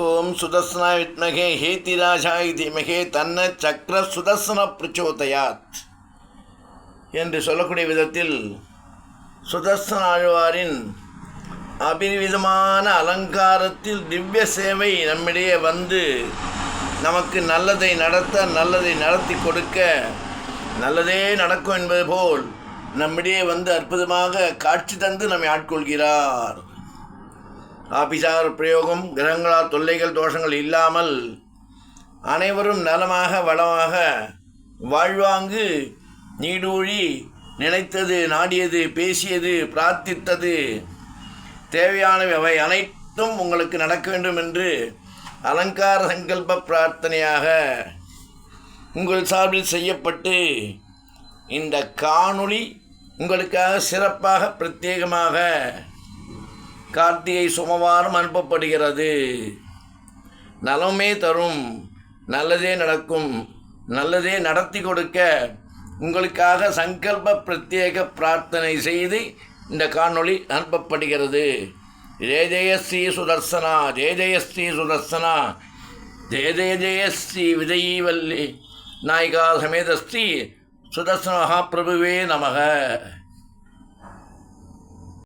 ஓம் சுதர்சனா வித்மகே ஹேதிராஜாய தீமகே தன்ன சக்கர சுதர்சன பிரச்சோதயாத் என்று சொல்லக்கூடிய விதத்தில் சுதர்சன ஆழ்வாரின் அபிவிதமான அலங்காரத்தில் திவ்ய சேவை நம்மிடையே வந்து நமக்கு நல்லதை நடத்த நல்லதை நடத்தி கொடுக்க நல்லதே நடக்கும் என்பது போல் நம்மிடையே வந்து அற்புதமாக காட்சி தந்து நம்மை ஆட்கொள்கிறார். ஆபிசார் பிரயோகம் கிரகங்களால் தொல்லைகள் தோஷங்கள் இல்லாமல் அனைவரும் நலமாக வளமாக வாழ்வாங்கு நீடூழி நினைத்தது நாடியது பேசியது பிரார்த்தித்தது. தேவையானவை அவை அனைத்தும் உங்களுக்கு நடக்க வேண்டும் என்று அலங்கார சங்கல்ப பிரார்த்தனையாக உங்கள் சார்பில் செய்யப்பட்டு இந்த காணொளி உங்களுக்காக சிறப்பாக பிரத்யேகமாக கார்த்திகை சுமவாரம் அனுப்பப்படுகிறது. நலமே தரும். நல்லதே நடக்கும். நல்லதே நடத்தி கொடுக்க உங்களுக்காக சங்கல்ப பிரத்யேக பிரார்த்தனை செய்து இந்த காணொளி அனுப்பப்படுகிறது. ஜெய ஜெய ஸ்ரீ சுதர்சனா ஜெய ஜெய ஸ்ரீ சுதர்சனா ஜெய ஜெய ஜெய ஸ்ரீ விஜயீவல்லி நாயிகா சமேத ஸ்ரீ சுதர்சன மகாபிரபுவே நமக.